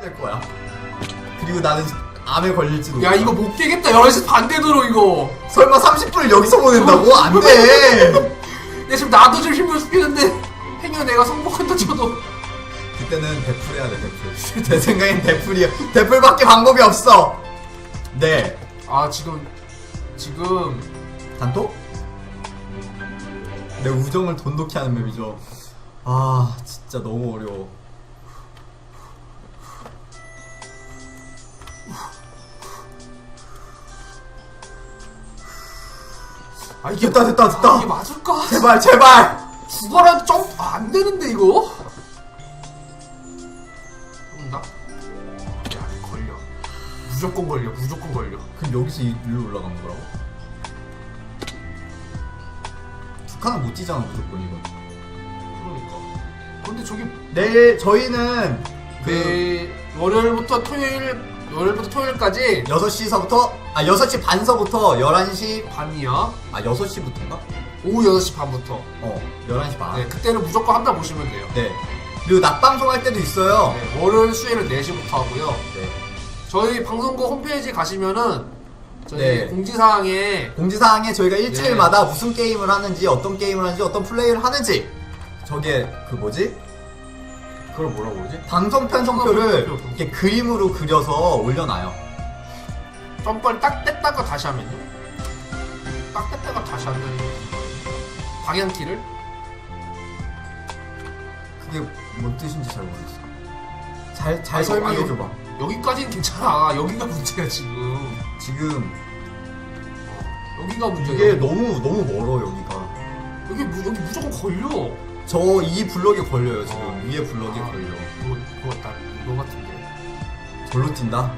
해야 될 거야. 그리고 나는 암에 걸릴지도. 야 몰라. 이거 못 깨겠다 11시 반대도로 이거 설마 30분을 여기서 보낸다고? 안 돼! 내 지금 나도 좀 힘을 쓰겠는데 행여 내가 성공한다 쳐도 그때는 대풀 해야 돼, 대풀. 내 생각엔 대풀이야. 대풀밖에 방법이 없어! 네. 아 지금 지금 단톡? 내 우정을 돈독히 하는 맵이죠. 아, 진짜 너무 어려워. 아 됐다, 됐다, 됐다. 아, 이게 맞을까? 제발, 제발! 두바란 점안 되는데 이거? 나? 야 걸려 무조건 걸려 무조건 걸려 그럼 여기서 일로 올라가는 거라고? 두 칸은 못 뛰잖아, 무조건 이건. 그러니까 근데 저기 내일, 저희는 그 매 월요일부터 토요일 월요일부터 토요일까지 6시서부터, 아, 6시 반서부터 11시, 반이야 아, 6시부터인가? 오후 6시 반부터 어, 11시 반. 네 그때는 무조건 한다 보시면 돼요 네. 그리고 낮 방송 할 때도 있어요. 네, 월요일 수요일은 4시부터 하고요 네. 저희 방송국 홈페이지 가시면은 저희 네. 공지사항에 공지사항에 저희가 일주일마다 네. 무슨 게임을 하는지, 어떤 게임을 하는지, 어떤 플레이를 하는지, 저게, 그 뭐지? 그걸 뭐라고 그러지? 방송 편성표를 편성표. 이렇게 그림으로 그려서 올려놔요. 점퍼를 딱 뗐다가 다시 하면요 딱 뗐다가 다시 하면 방향키를 그게 뭔 뜻인지 잘 모르겠어. 잘, 잘 아, 설명해 줘봐. 여기까지는 괜찮아 여기가 문제야 지금 지금, 여기가 문제야 이게 여기. 너무, 너무 멀어, 여기가. 여기, 무, 여기 무조건 걸려 저 이 블럭에 걸려요, 지금. 어. 위에 블럭에 아, 걸려. 그거 그거 딱 이거 같은데 절로 뛴다?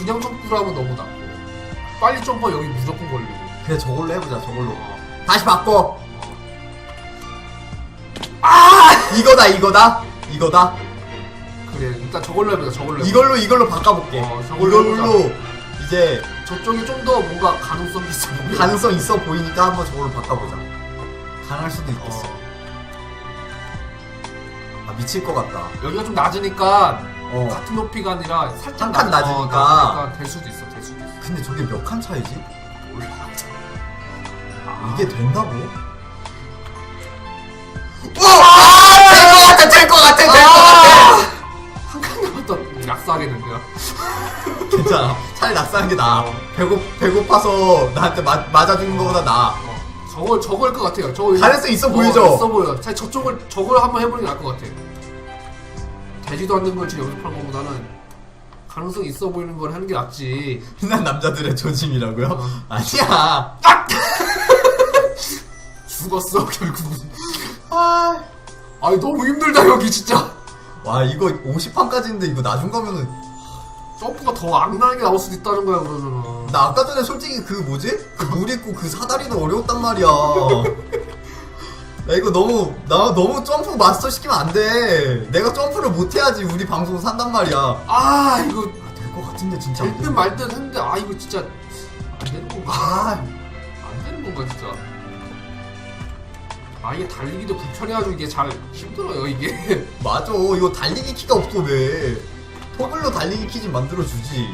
그냥 점프를 하면 너무 낮고 빨리 점프 여기 무조건 걸리고 그래, 저걸로 해보자, 저걸로. 어. 다시 바꿔! 아! 이거다, 이거다? 이거다? 그래 일단 저걸로 해보자 저걸로 해보자. 이걸로, 이걸로 바꿔볼게. 어, 저걸로 이걸로, 이제, 저쪽이 좀 더 뭔가 가능성이 있어 보여. 가능성 있어 보이니까 한번 저걸로 바꿔보자. 가능할 수도 있겠어. 어. 아, 미칠 것 같다. 여기가 좀 낮으니까 어. 같은 높이가 아니라 살짝 한칸 낮- 어, 낮으니까. 낮으니까 될 수도 있어 될 수도 있어 근데 저게 몇 칸 차이지? 몰라 아, 이게 된다고? 어! 아! 될것 같아, 될 것 같아, 될것 같아! 한칸 남았다 낙사하겠는데요 괜찮아. 차라리 낙사하는 게 나아. 어. 배고, 배고파서 나한테 마, 맞아 죽는 것보다 나아. 어, 저걸 저걸 것 같아요 저거 가능성 있어 보이죠? 있어 보여 자 저쪽을 저걸 한번 해보는 게 나을 것 같아 되지도 않는 걸 지금 연습하는 것보다는 가능성 있어 보이는 걸 하는 게 낫지 흔한 남자들의 조짐이라고요? 어. 아니야. 죽었어 결국은 아. 아니 너무 힘들다 여기 진짜 와, 이거 50판까지인데 이거 나중 가면은. 점프가 더 악랄하게 나올 수도 있다는 거야 그러면은 나 아까 전에 솔직히 그 뭐지? 그 물 있고 그 사다리도 어려웠단 말이야. 나 이거 너무, 나 너무 점프 마스터 시키면 안 돼. 내가 점프를 못 해야지 우리 방송 산단 말이야. 아, 아 이거 될것 같은데, 진짜. 될듯말듯 했는데 아 이거 진짜 안 되는 건가 아, 안 되는 건가 진짜 아 이게 달리기도 불편해가지고 이게 잘 힘들어요 이게 맞아. 이거 달리기 키가 없어, 왜. 토글로 달리기 키 좀 만들어 주지.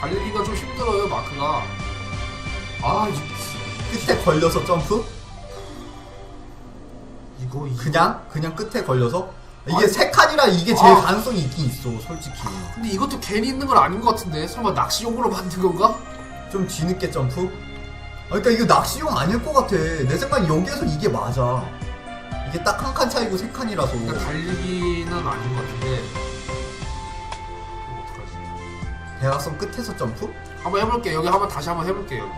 달리기가 좀 힘들어요 마크가 아 이- 끝에 걸려서 점프? 이거 이거 그냥? 그냥 끝에 걸려서? 이게 아니, 세 칸이라 이게 제일 아. 가능성이 있긴 있어, 솔직히. 근데 이것도 괜히 있는 건 아닌 것 같은데 설마 낚시용으로 만든 건가? 좀 뒤늦게 점프? 아, 그러니까 이거 낚시용 아닐 것 같아. 내 생각엔 여기에서 이게 맞아. 이게 딱 한 칸 차이고 세 칸이라서. 그러니까 달리기는 아닌 것 같은데 이거 어떡하지 대각선 끝에서 점프? 한번 해볼게 여기 한번 다시 한번 해볼게 여기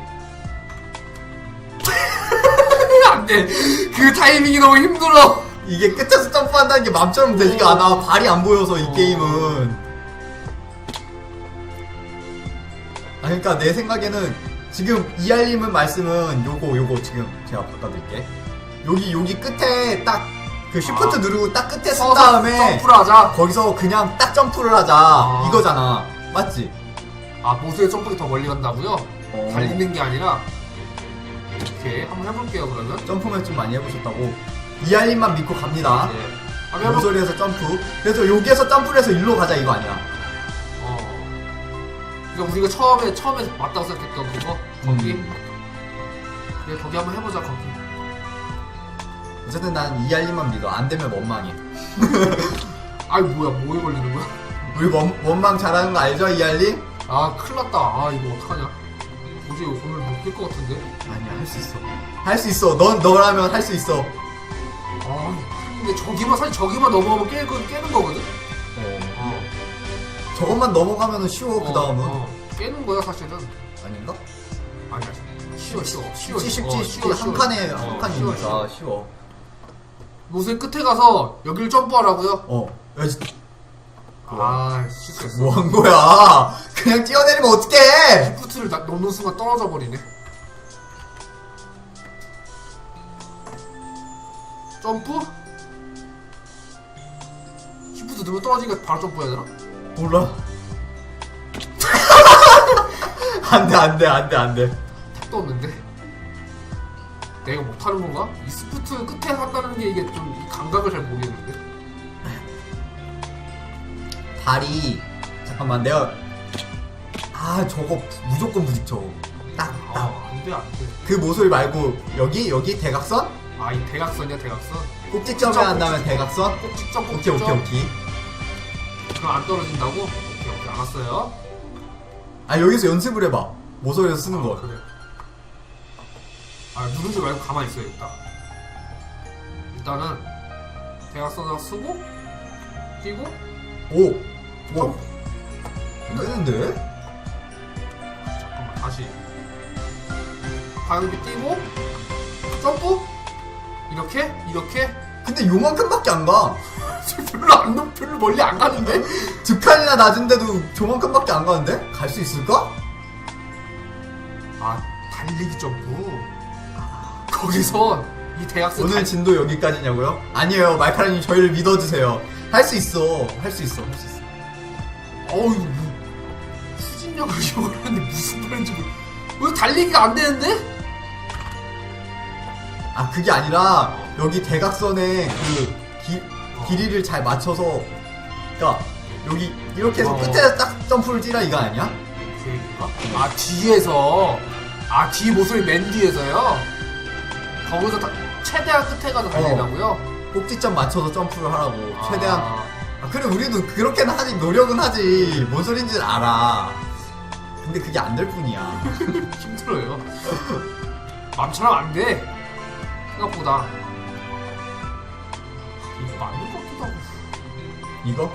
안돼 그 타이밍이 너무 힘들어 이게 끝에서 점프한다는 게 맘처럼 되지가 않아. 발이 안 보여서 이 어. 게임은. 아, 그러니까 내 생각에는 지금 이알님은 말씀은 요거 요거 지금 제가 바꿔드릴게. 여기 여기 끝에 딱 그 쉬프트 아. 누르고 딱 끝에 쓴 서서 다음에 점프를 하자 거기서 그냥 딱 점프를 하자 아. 이거잖아. 맞지? 아 보스의 점프가 더 멀리 간다고요? 어. 달리는 게 아니라 이렇게 한번 해볼게요 그러면 점프맨 좀 많이 해보셨다고 이알님만 믿고 갑니다. 네. 아, 모서리에서 점프. 그래서 여기에서 점프를 해서 일로 가자 이거 아니야. 어. 그러니까 우리가 처음에 처음에 맞다고 생각했던 그거 거기. 음. 그래 거기 한번 해보자 거기. 어쨌든 난 이알리만 믿어. 안 되면 원망해. 아이 뭐야 뭐에 걸리는 거야? 우리 원, 원망 잘하는 거 알죠 이알리? 아 큰일 났다. 아 이거 어떡하냐? 도저히 오늘 못깰것 같은데. 아니야 할 수 있어. 할 수 있어. 넌 너라면 할 수 있어. 아 근데 저기만 사실 저기만 넘어가면 깨, 깨는 거거든. 어. 어. 저것만 넘어가면 쉬워 그 다음은 어, 어. 깨는 거야 사실은. 아닌가? 아니야. 쉬워 쉬워 쉬워 쉽지 쉽지 어, 쉽지 쉬워, 한 쉬워. 칸에 어, 한 쉬워, 칸이니까 쉬워. 쉬워. 무슨 끝에 가서 여길 점프하라고요? 어. 야, 씨, 아 실수했어. 뭐 한 거야? 그냥 뛰어내리면 어떡해? 슈프트를 나- 넣는 순간 떨어져 버리네. 점프? 슈프트 넣으면 떨어지니까 바로 점프해야 되나? 몰라. 안 돼, 안 돼, 안 돼, 안 돼. 택도 없는데. 내가 못하는 건가? 이 스프트 끝에 한다는 게 이게 좀이 감각을 잘 모르겠는데. 다리. 잠깐만, 내가. 아, 저거 무조건 부딪혀. 딱, 딱. 아, 안 돼, 안 돼. 그 모서리 말고, 여기, 여기 대각선? 아, 이 대각선이야, 대각선? 꼭지점에 한다면 대각선? 꼭지점, 오케이, 꼭지점. 오케이, 오케이. 그럼 안 떨어진다고? 오케이, 오케이, 알았어요. 아, 여기서 연습을 해봐. 모서리에서 쓰는 아, 거. 그래. 아, 누르지 말고 가만히 있어야겠다. 일단은, 대각선을 쓰고, 뛰고, 오! 뭐? 안 되는데? 잠깐만, 다시. 방비 뛰고, 점프? 이렇게? 이렇게? 근데 요만큼밖에 안 가. 별로 안, 높- 별로 멀리 안 가는데? 두 칸이나 낮은데도 저만큼밖에 안 가는데? 갈 수 있을까? 아, 달리기 점프. 거기서, 이 대각선 오늘 달- 진도 여기까지냐고요? 아니에요. 말카라님 저희를 믿어주세요. 할 수 있어. 할 수 있어. 할 수 있어. 어우, 뭐, 추진력을 하는데 무슨 말인지 모르 왜 달리기가 안 되는데? 아, 그게 아니라 여기 대각선에 그 기, 길이를 잘 맞춰서 그니까 여기 이렇게 해서 어. 끝에 딱 점프를 뛰라 이거 아니야? 그 얘기인가? 아, 뒤에서. 아, 뒤 모서리 맨 뒤에서요? 거기서 다, 최대한 끝에 가서 달리라고요? 꼭지점 맞춰서 점프를 하라고 최대한 아, 아, 그래 우리도 그렇게는 하지 노력은 하지 뭔 소린지 알아 근데 그게 안 될 뿐이야 힘들어요. 맘처럼 안 돼. 생각보다. 이거 맞는 것 같기도 하고. 이거?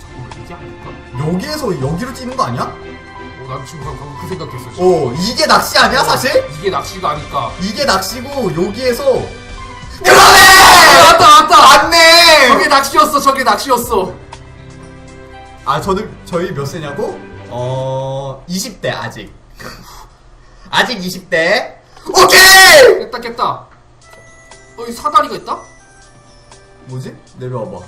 잠깐만, 이게 아닐까? 여기에서 여기로 뛰는 거 아니야? 어, 난 지금 방금 그 생각했어. 지금. 어 이게 낚시 아니야 사실? 이게 낚시가 아닐까. 이게 낚시고 여기에서 아, 그러네! 맞다, 맞다! 맞네! 저게 낚시였어, 저게 낚시였어. 아 저는 저희 몇 세냐고? 어 20대 아직 아직 20대 오케이 깼다, 깼다. 어, 이 사다리가 있다? 뭐지 내려와봐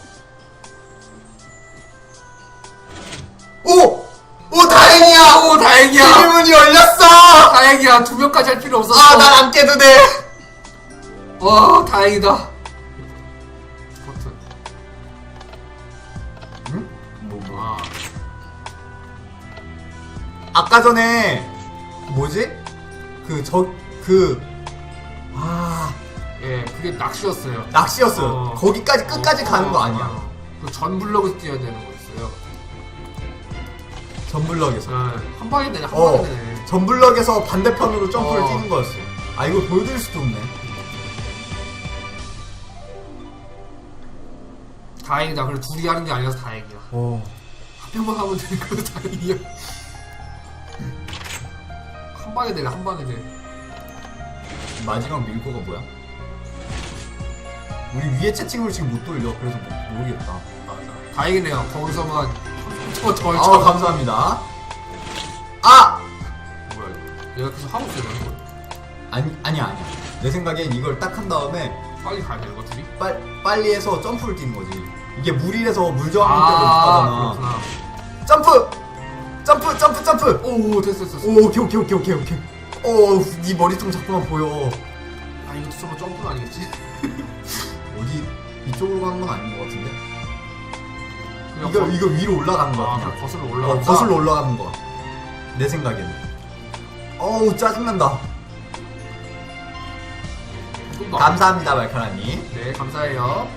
오! 오 다행이야 오, 다행이야. 비밀문이 열렸어 다행이야. 두 명까지 할 필요 없었어. 아 난 안 깨도 돼 와, 다행이다. 아까 전에 뭐지 그 저 그 아 예, 그게 낚시였어요. 낚시였어요 어. 거기까지 끝까지 가는 거 아니야 그전 블럭에서 뛰어야 되는 거였어요. 전블럭에서 네, 한 방에 되네, 한 어. 방에 되네. 전블럭에서 반대편으로 점프를 어. 뛰는 거였어. 아 이거 보여드릴 수도 없네. 다행이다. 그래 둘이 하는 게 아니라서 다행이야. 어. 한 명만 하면 되는 거서 다행이야. 한 방에 되네, 한 방에 돼. 마지막 밀고가 뭐야? 우리 위에 채팅으로 지금 못 돌려. 그래서 모- 모르겠다. 맞아. 다행이네요. 거기서만 저, 저, 아 저. 감사합니다. 아 뭐야 이거? 얘가 계속 하고 있어요, 이거. 아니 아니야 아니야. 내 생각엔 이걸 딱 한 다음에 빨리 가야 되는 거 둘이? 빨 빨리 해서 점프를 뛰는 거지. 이게 물이라서 물 저항 때문에 아, 못하잖아. 그렇구나. 점프 점프 점프 점프. 오, 됐어, 됐어. 오 오케이 오케이 오케이 오케이 오케이. 오네 머리통 자꾸만 보여. 아, 이것도 설마 점프는 아니겠지? 어디 이쪽으로 가는 건 아닌 것 같은데? 그냥 이거, 거- 이거 위로 올라가는 거야, 아, 그냥. 그냥 거슬러 어, 올라가. 거슬러 올라가는 거야. 내 생각에는. 어우, 짜증난다. 좀 더. 감사합니다, 말카라님. 네, 감사해요.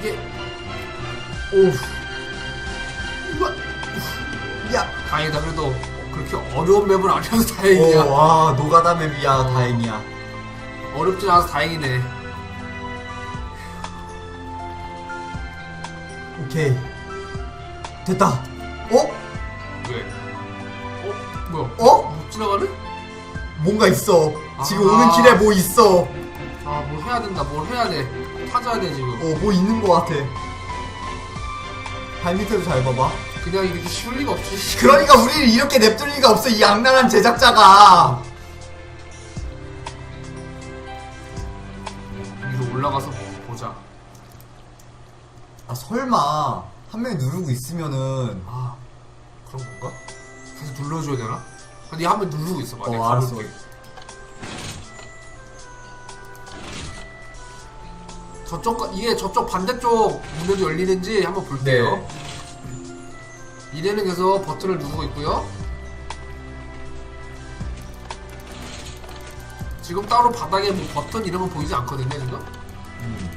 이게 오우. 우와. 야. 다행이다. 그래도 그렇게 어려운 맵은 아니어서 다행이야. 오, 와, 노가다 맵이야. 어. 다행이야. 어렵진 않아서 다행이네. 오케이. 됐다. 어? 왜? 어? 뭐야? 어? 못 지나가네? 뭔가 있어. 지금 아. 오는 길에 뭐 있어. 아, 뭘 해야 된다. 뭘 해야 돼. 찾아야 돼, 지금. 어, 뭐 있는 것 같아. 발 밑에도 잘 봐봐. 그냥 이렇게 쉬울 리가 없지. 그러니까 우리를 이렇게 냅둘 리가 없어, 이 악랄한 제작자가. 위로 올라가서 보자. 아, 설마, 한 명이 누르고 있으면은. 아, 그런 건가? 계속 눌러줘야 되나? 근데 한번 누르고 있어 봐. 어, 내가 알았어. 가볼게. 저쪽, 거- 이게 저쪽 반대쪽 문에도 열리는지 한번 볼게요. 네. 이래는 계속 버튼을 누르고 있고요. 지금 따로 바닥에 뭐 버튼 이런 건 보이지 않거든요, 지금? 음.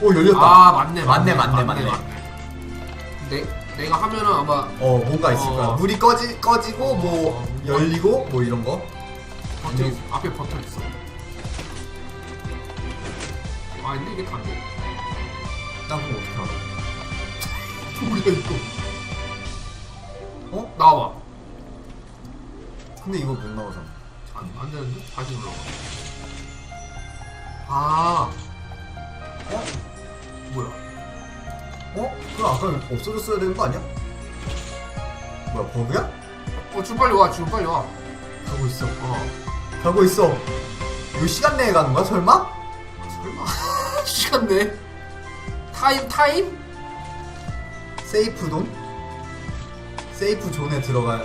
오, 열렸다. 아, 맞네, 맞네, 맞네, 맞네, 맞네. 내, 내가 하면은 아마 어, 뭔가 있을 어. 거야. 물이 꺼지, 꺼지고, 뭐, 어. 열리고, 뭐 이런 거. 버튼 네. 있, 앞에 버튼 있어. 아 근데 이게 안 돼. 난 그럼 어떻게 알아? 뭐야 이거? 어? 나와봐. 근데 이거 못 나오잖아. 안, 안 되는데? 다시 눌러봐. 아. 어? 뭐야? 어? 그럼 아까 없어졌어야 되는 거 아니야? 뭐야, 버그야? 어 지금 빨리 와. 지금 빨리 와. 가고 있어. 어. 가고 있어. 이거 시간 내에 가는 거야, 설마? 설마. 시간 내. 타임 타임? 세이프 존? 세이프 존에 들어가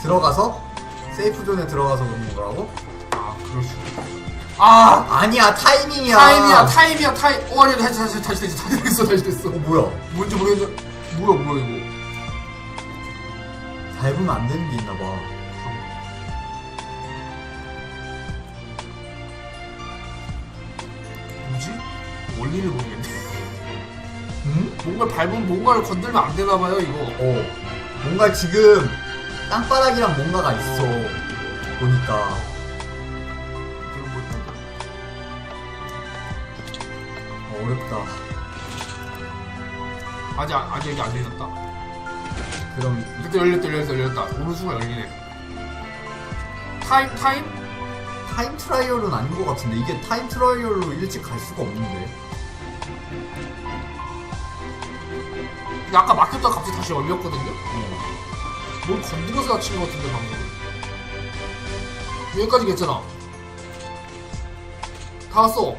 들어가서 세이프 존에 들어가서 그런 거라고? 아 그럴 수. 아 아니야 타이밍이야. 타임이야 타임이야 타임. 어 아니 다시 다시 다시 됐어 다시 됐어 다시 됐어. 어 뭐야? 뭔지 모르겠는데. 뭐야 뭐야 이거. 밟으면 안 되는 게 있나 봐. 원리를 모르겠네. 응? 뭔가 밟으면 뭔가를 건들면 안 되나 봐요 이거. 어. 뭔가 지금 땅바닥이랑 뭔가가 있어. 어. 보니까. 이거 뭐. 어, 어렵다. 아직 안- 아직 여기 안 열렸다. 그럼 이때 열렸다 열렸다 열렸다. 순간 열리네. 타임 타임? 타임 트라이얼은 아닌 것 같은데 이게 타임 트라이얼로 일찍 갈 수가 없는데. 아까 막혔다 갑자기 다시 열렸거든요. 어. 뭘 건드려서 다친 것 같은데 방금. 여기까지 괜찮아. 다 왔어.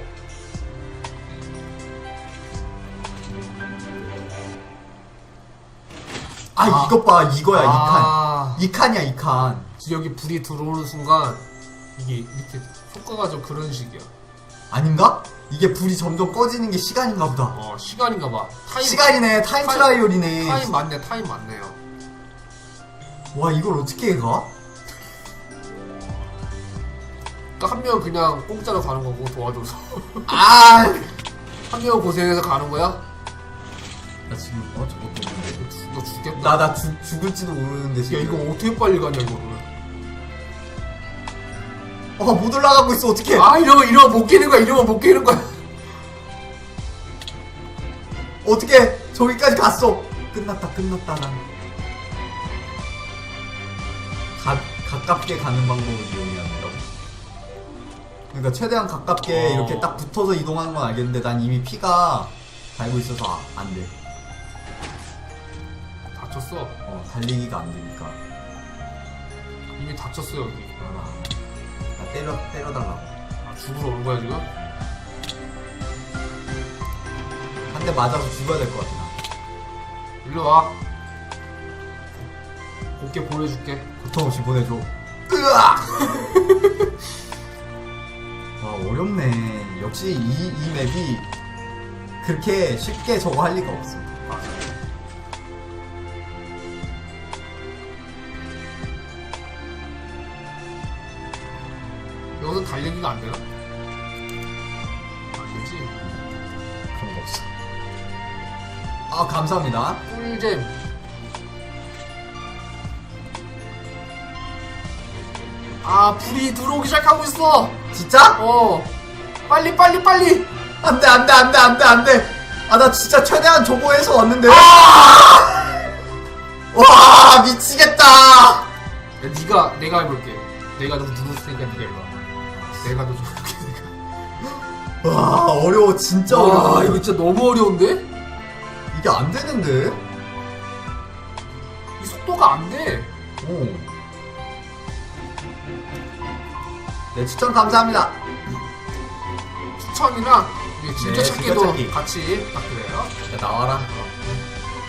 아, 아. 이것 봐 이거야 아. 이 칸. 이 칸이야 이 칸. 지금 여기 불이 들어오는 순간 이게 이렇게 효과가 좀 그런 식이야. 아닌가? 이게 불이 점점 꺼지는 게 시간인가 보다. 어 시간인가 봐. 타임 시간이네, 타임 타임- 트라이얼이네. 타임 맞네 타임 맞네요. 와, 이걸 어떻게 가? 그러니까 한 명은 그냥 공짜로 가는 거고 도와줘서 아! 한 명은 고생해서 가는 거야? 나 지금, 어, 저것도 없는데. 너, 죽- 너 죽겠다. 나, 나 죽, 죽을지도 모르는데, 야 지금. 이거 어떻게 빨리 가냐 이거를. 어, 못 올라가고 있어, 어떡해. 아 이러면 이러면 못 깨는 거야 이러면 못 깨는 거야. 어떻게 저기까지 갔어. 끝났다, 끝났다, 난. 가, 가깝게 가는 방법을 이용해야 한다고. 그러니까 최대한 가깝게 어. 이렇게 딱 붙어서 이동하는 건 알겠는데, 난 이미 피가 달고 있어서 아, 안 돼. 다쳤어. 어, 달리기가 안 되니까. 이미 다쳤어 여기. 아, 나 때려, 때려달라고. 아, 죽으러 오는 거야 지금? 한 대 맞아서 죽어야 될 것 같아, 나. 일로 와. 곱게 보내줄게. 고통 없이 보내줘. 으악! 와 어렵네. 역시 이, 이 맵이 그렇게 쉽게 저거 할 리가 없어. 맞아. 여기서 달리기가 안 되나? 안 되지. 그런 거 없어. 아 감사합니다. 꿀잼. 아, 불이 들어오기 시작하고 있어! 진짜? 어. 빨리, 빨리, 빨리! 안돼 안돼 안돼 안돼 안돼. 아 나 진짜 최대한 저거 해서 왔는데. 와 미치겠다. 야, 니가, 내가 해볼게. 내가 좀 누웠으니까 니가 해봐. 내가 더 좋게. 와 어려워 진짜 와, 어려워. 이거 진짜 너무 어려운데? 이게 안 되는데. 이 속도가 안 돼. 오. 네 추천 감사합니다. 추천이랑 이게 진짜 네, 찾기도 진짜 찾기. 같이 부탁드려요. 야 나와라.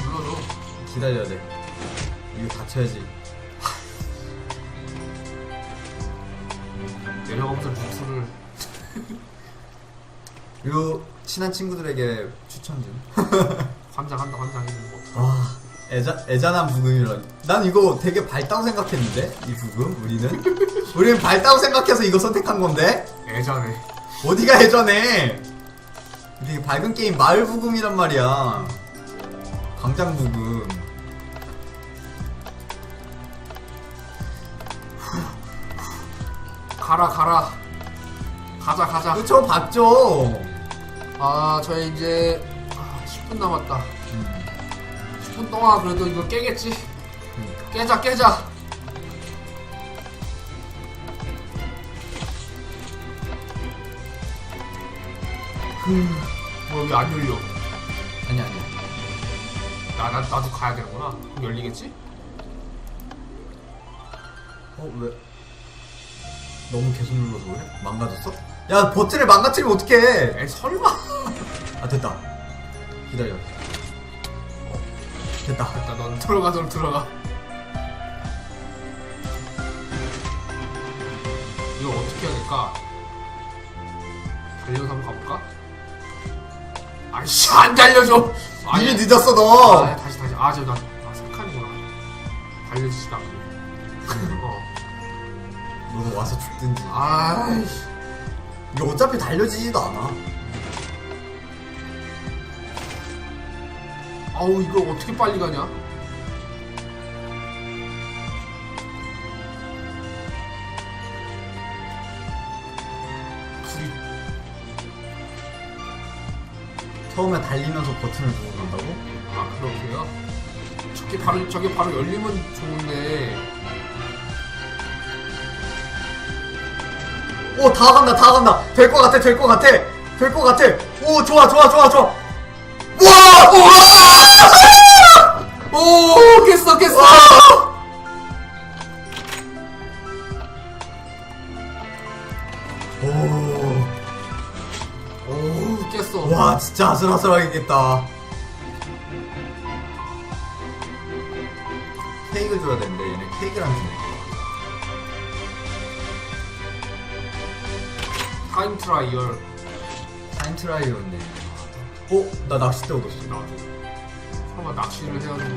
눌러줘. 기다려야 돼. 이거 다쳐야지. 내려가면서 루트를 이거 친한 친구들에게 추천 좀. 환장한다, 환장해주는 거. 아 애자, 애잔한 부금이란. 난 이거 되게 밝다고 생각했는데 이 부금 우리는. 우리는 밝다고 생각해서 이거 선택한 건데 애자네. 어디가 애전해? 되게 밝은 게임 마을 부금이란 말이야. 광장 부금. 가라, 가라. 가자, 가자. 그쵸 봤죠. 아, 저희 이제 아, 10분 남았다. 음, 10분 동안 그래도 이거 깨겠지? 그러니까. 깨자, 깨자. 뭐, 왜안 열려? 아니 아니. 나, 나, 나도 가야 되는구나. 그럼 열리겠지? 어 왜? 너무 계속 눌러서 그래? 망가졌어? 야 버튼을 망가뜨리면 어떡해? 에이, 설마. 아 됐다. 기다려. 어, 됐다. 됐다, 넌 들어가, 넌 들어가. 이거 어떻게 해야 될까? 달려서 한번 가볼까? 아이씨, 안 달려줘! 이미 아니, 늦었어 아, 너. 다시, 다시. 아, 저, 나, 아, 색깔이구나. 달려지지가 않네. 어. 너도 와서 죽든지. 아이씨. 이거 어차피 달려지지도 않아. 아우, 이거 어떻게 빨리 가냐? 불이 처음에 달리면서 버튼을 누르고 간다고? 아 그렇게요? 저게 바로 저게 바로 열리면 좋은데 오, 다 간다, 다 간다. 될 것 같아, 될 것 같아. 될 것 같아. 오, 좋아, 좋아, 좋아, 좋아. 우와! 우와! 오 깼어 깼어 와! 오, 오 깼어 와, 진짜 아슬아슬하겠다. 케이크 줘야 되는데, 얘네 케이크랑 주네. 타임 트라이얼 타임 트라이얼인데. 어? 나 낚싯대 얻었어. 나도 설마 낚시를 해가지고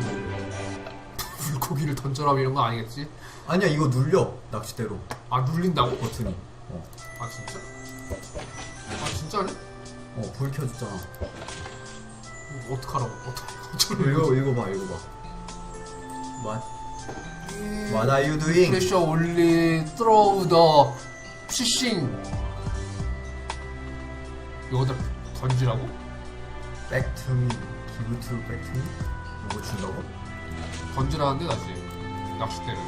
물고기를 던져라 이런 거 아니겠지? 아니야, 이거 눌려. 낚싯대로. 아 눌린다고? 버튼이. 어, 아 진짜? 아 진짜네? 어, 불 켜줬잖아. 이거 어떡하라고 어떡 이거, 이거 봐, 이거 봐. What? What are you doing? 프레셔 올리 throw the fishing 이거다 던지라고? Back to me? 이거 준다고? 던지라는데 나지 낚싯대를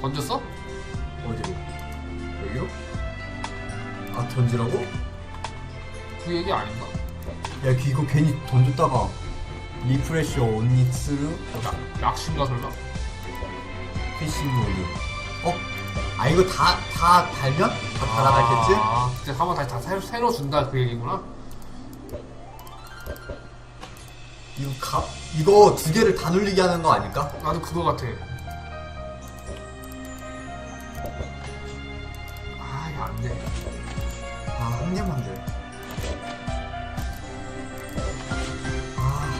던졌어? 어디로? 여기로? 아, 던지라고? 그 얘기 아닌가? 야, 이거 괜히 던졌다가 리프레쉬 온니츠르 나, 낚시인가 설마? 피싱 로드. 어? 아 이거 다 다 달면 다 달아갈겠지? 아, 이제 한번 다시 다 새로, 새로 준다 그 얘기구나. 이거 가 이거 두 개를 다 눌리게 하는 거 아닐까? 나도 그거 같아. 아, 이거 안 돼. 아한 개만 돼. 아.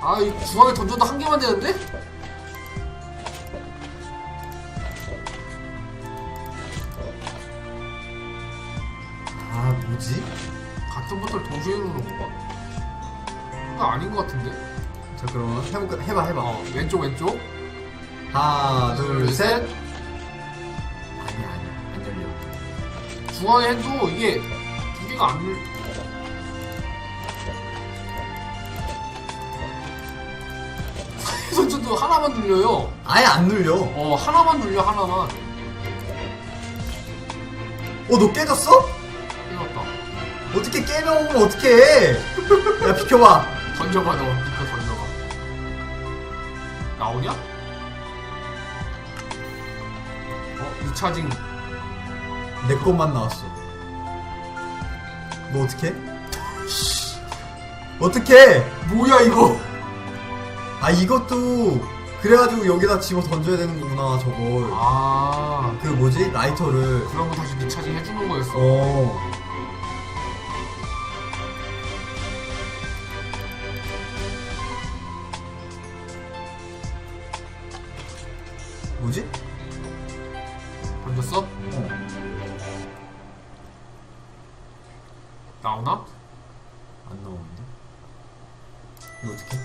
아, 이 중앙에 던져도 한 개만 되는데? 왼쪽, 왼쪽. 하나 둘셋 아니야 아니야 안 열려 중앙에 해도 이게 두 개가 안 눌. 던져도 하나만 눌려요. 아예 안 눌려 어, 하나만 눌려, 하나만. 어너 깨졌어? 이렇다. 어떻게 깨면 어떡해 야 비켜봐 던져봐, 너. 나오냐? 어, 리차징. 내 것만 나왔어 너 어떡해? 어떡해 뭐야, 이거? 아 이것도 그래가지고 여기다 집어 던져야 되는 거구나 저걸 아, 그 뭐지 라이터를 그런 거 다시 리차징 해주는 거였어. 어 뭐지? 던졌어? 어 나오나? 안 나오는데 이거 어떡해?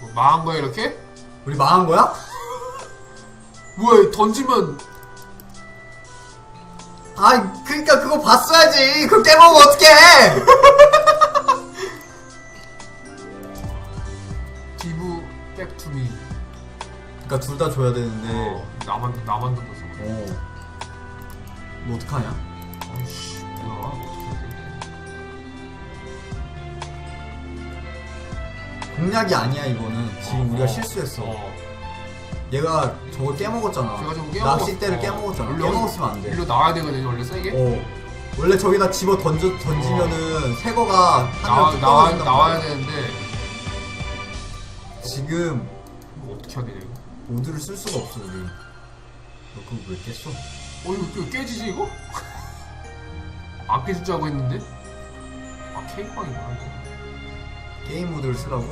뭐, 망한 거야, 이렇게? 우리 망한 거야? 뭐야, 던지면 아 그니까 그거 봤어야지 그걸 깨먹으면 어떡해 그니까 둘 다 줘야 되는데 어, 나만 나만 던졌어. 어. 너 어떡하냐? 아이씨, 뭐야? 어떻게 해야 돼? 공략이 아니야 이거는 지금 어, 우리가 어. 실수했어 어. 얘가 저걸 깨먹었잖아 제가 좀 깨먹었- 낚싯대를 어. 깨먹었잖아 원래 깨먹었으면 안 돼 일로 나와야 되거든요, 원래 세게. 어. 원래 저기다 집어 던져, 던지면은 새거가 나와 하늘 나와 나와야. 되는데 지금 이거 어떻게 해야 되냐 이거? 모드를 쓸 수가 없어 우리 너 그거 왜 깼어? 어 이거, 이거 깨지지 이거? 안 깨지자고 했는데? 아 케이크빵이구나. 게임 모드를 쓰라고?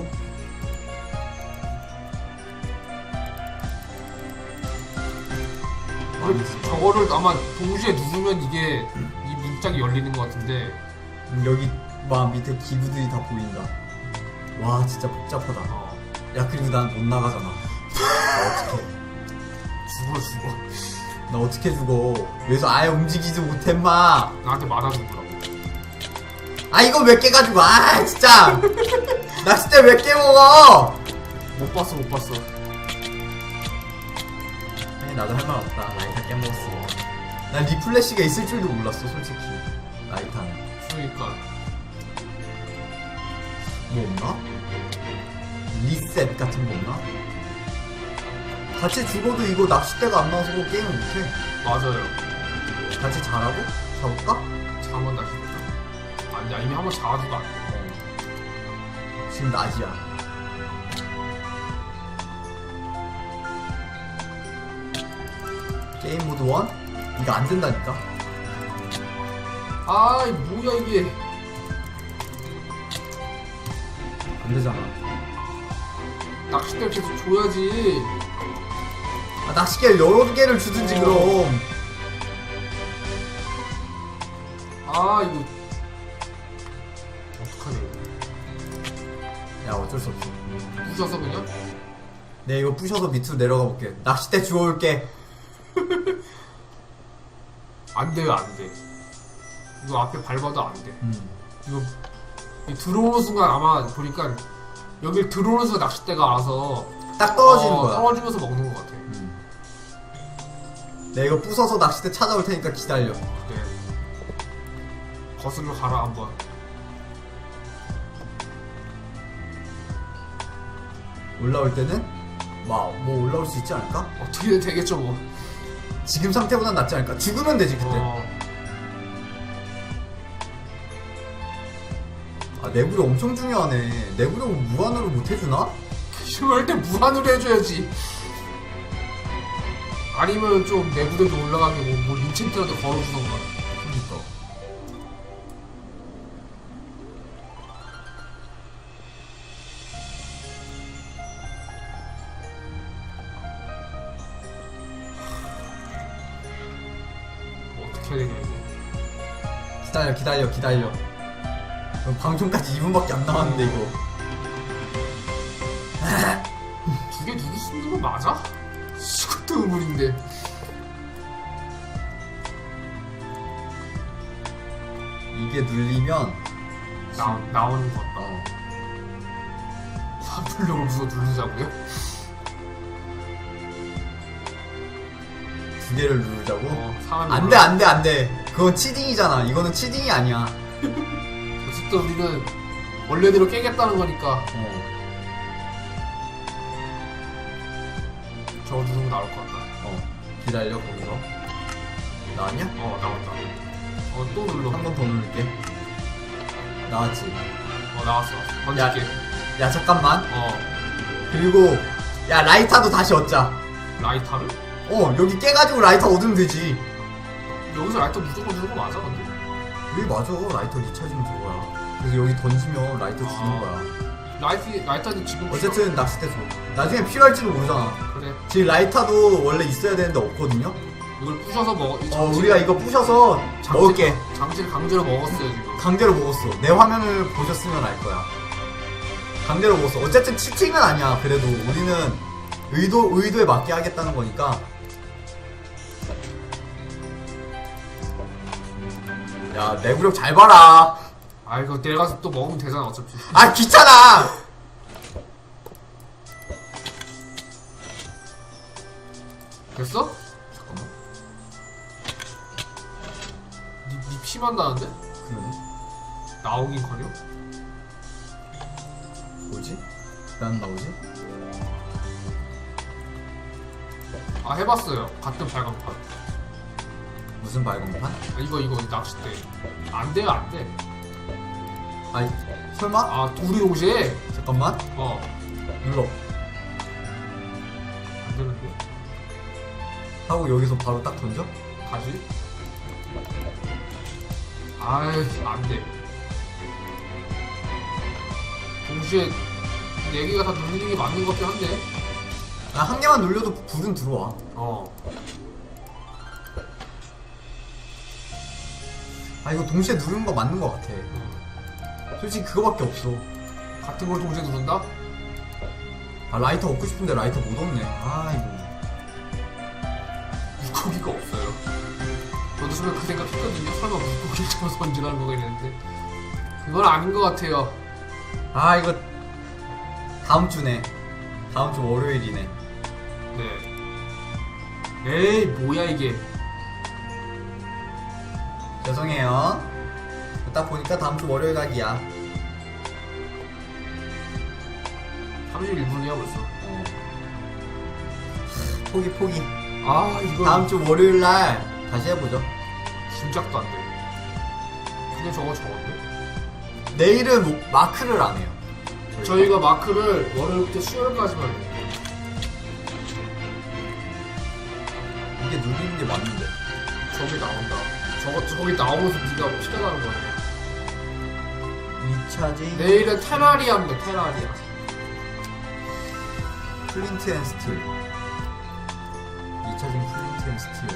이거 저거를 아마 동시에 누르면 이게 이 문짝이 열리는 것 같은데 음, 여기 와 밑에 기구들이 다 보인다 와 진짜 복잡하다 어야 그리고 난 못 나가잖아 나 어떡해 죽어? 죽어 나 어떻게 죽어? 여기서 아예 움직이지 못해 마. 나한테 맞아 죽으라고. 아 이거 몇 개 가지고. 아 진짜. 낚싯대 몇 개 먹어? 못 봤어 못 봤어. 아니 나도 할 말 없다. 라이터 깨먹었어. 난 리플래시가 있을 줄도 몰랐어 솔직히. 라이터는. 그러니까. 뭐 없나? 리셋 같은 거 없나? 같이 죽어도 이거 낚싯대가 안 나와서 게임을 못해 맞아요 같이 자라고? 자볼까? 다시 보자 아니야 이미 한번 잡아주고 안 돼. 어. 지금 낮이야 게임 모드 1? 이거 안 된다니까 아이 뭐야 이게 안 되잖아 낚싯대를 계속 줘야지 아, 낚싯개를 여러 개를 주든지 어. 그럼. 아 이거. 어떡하냐 이거. 야 어쩔 수 없어. 부셔서 그냥? 내 이거 부셔서 밑으로 내려가 볼게. 낚싯대 주워올게. 안 돼요 안돼. 이거 앞에 밟아도 안돼. 음. 이거 이 들어오는 순간 아마 보니까 여길 들어오는 순간 낚싯대가 알아서 딱 떨어지는 어, 거야. 떨어지면서 먹는 것 같아. 음. 내가 이거 부숴서 낚싯대 찾아올 테니까 기다려. 네. 거슬러 가라 한번. 올라올 때는 뭐, 뭐 올라올 수 있지 않을까? 어떻게든 되겠죠 뭐. 지금 상태보단 낫지 않을까? 죽으면 되지 그때. 어, 아 내구력 엄청 중요하네. 내구력을 무한으로 못 해주나? 이럴 때 무한으로 해줘야지 아니면 좀 내구도도 올라가게 뭐, 뭐 인챈트라도 걸어주던가. 그러니까. 뭐 어떻게 해야 되냐 기다려 기다려 기다려. 방송까지 2분밖에 안 남았는데 이거. 이거 두개 누구 쓰는 거 맞아? 그것도 의문인데 이게 눌리면 나, 나오는 것 같다 어. 사블록을 무슨 누르자고요? 두 개를 누르자고? 어 사람이 안돼 안돼 안돼. 그건 치딩이잖아. 이거는 치딩이 아니야. 어쨌든 우리는 원래대로 깨겠다는 거니까. 어, 저거 누르면 나올 것 같다. 어. 기다려 거기서 나왔냐? 어 나왔다. 어 또 눌러. 한 번 더 누를게. 나왔지? 어 나왔어 던질게. 야 잠깐만. 어. 그리고 야 라이터도 다시 얻자. 라이터를? 어 여기 깨가지고 라이터 얻으면 되지. 여기서 라이터 무조건 주는 거 맞아 근데? 여기 맞아? 라이터 리차지면 저거야. 그래서 여기 던지면 라이터 주는 아. 거야. 라이트, 라이터는 지금 어쨌든 낚싯대 줘. 나중에 필요할지도 모르잖아 그래. 지금 라이터도 원래 있어야 되는데 없거든요? 이걸 부셔서 먹어. 이 어 장치- 우리가 이거 부셔서 장치- 먹을게. 장치를 강제로 먹었어요 지금. 강제로 먹었어. 내 화면을 보셨으면 알 거야. 강제로 먹었어. 어쨌든 치팅은 아니야. 그래도 우리는 의도 의도에 맞게 하겠다는 거니까. 야 내구력 잘 봐라. 아 이거 내려가서 또 먹으면 되잖아 어차피. 아 귀찮아 됐어? 잠깐만 니, 니 피만 나는데? 그러네 나오긴커녕? 뭐지? 왜안 나오지? 아 해봤어요 같은 발광판 무슨 발광판? 아, 이거 이거 낚싯대 안 돼요 안 돼 아이 설마? 아 둘이 동시에? 잠깐만 어 눌러 하고 여기서 바로 딱 던져? 다시? 아이 안돼. 동시에 네 개가 다 누르는 게 맞는 것 같긴 한데. 아, 한 개만 눌려도 불은 들어와. 어. 아 이거 동시에 누르는 거 맞는 거 같아. 솔직히 그거밖에 없어. 같은 걸 동시에 누른다? 아 라이터 얻고 싶은데 라이터 못 얻네. 아 이거 물고기가 없어요. 저도 처음에 그 생각했거든요. 설마 물고기를 잡아서 던지라는 거가 있는데. 그건 아닌 것 같아요. 아 이거 다음 주네. 다음 주 월요일이네. 네. 에이 뭐야 이게. 죄송해요. 딱 보니까 다음 주 월요일 각이야. 31분이야 벌써? 어. 포기 포기 아 이거. 다음 주 월요일 날 다시 해보죠. 짐작도 안 돼 그냥 저거 저건데 내일은 뭐- 마크를 안 해요. 저희가 마크를 월요일부터 수요일까지만 해요. 이게 누르는 게 맞는데? 저기 나온다. 저거 저기 나오면서 네가 피가 나는 거네. 리차징 내일은 테라리아입니다 테라리아. 플린트 앤 스틸 스틸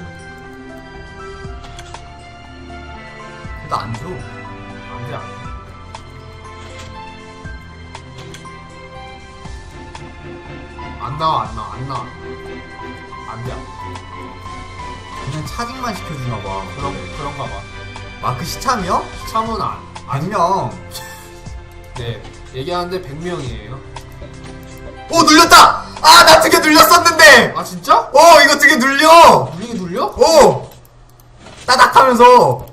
그래도 안 줘. 안 돼 안 돼 안 나와 안 나와 안 나와 안 돼 안 돼 그냥 차징만 시켜주나 봐. 그런 그런가 봐 마크 시참이요? 참은 안 100명. 네 얘기하는데 100명이에요 오 눌렸다! 아 나 두 개 눌렸었는데! 아 진짜? 어 이거 두 개 눌려! 눌리기 눌려? 오! 따닥 하면서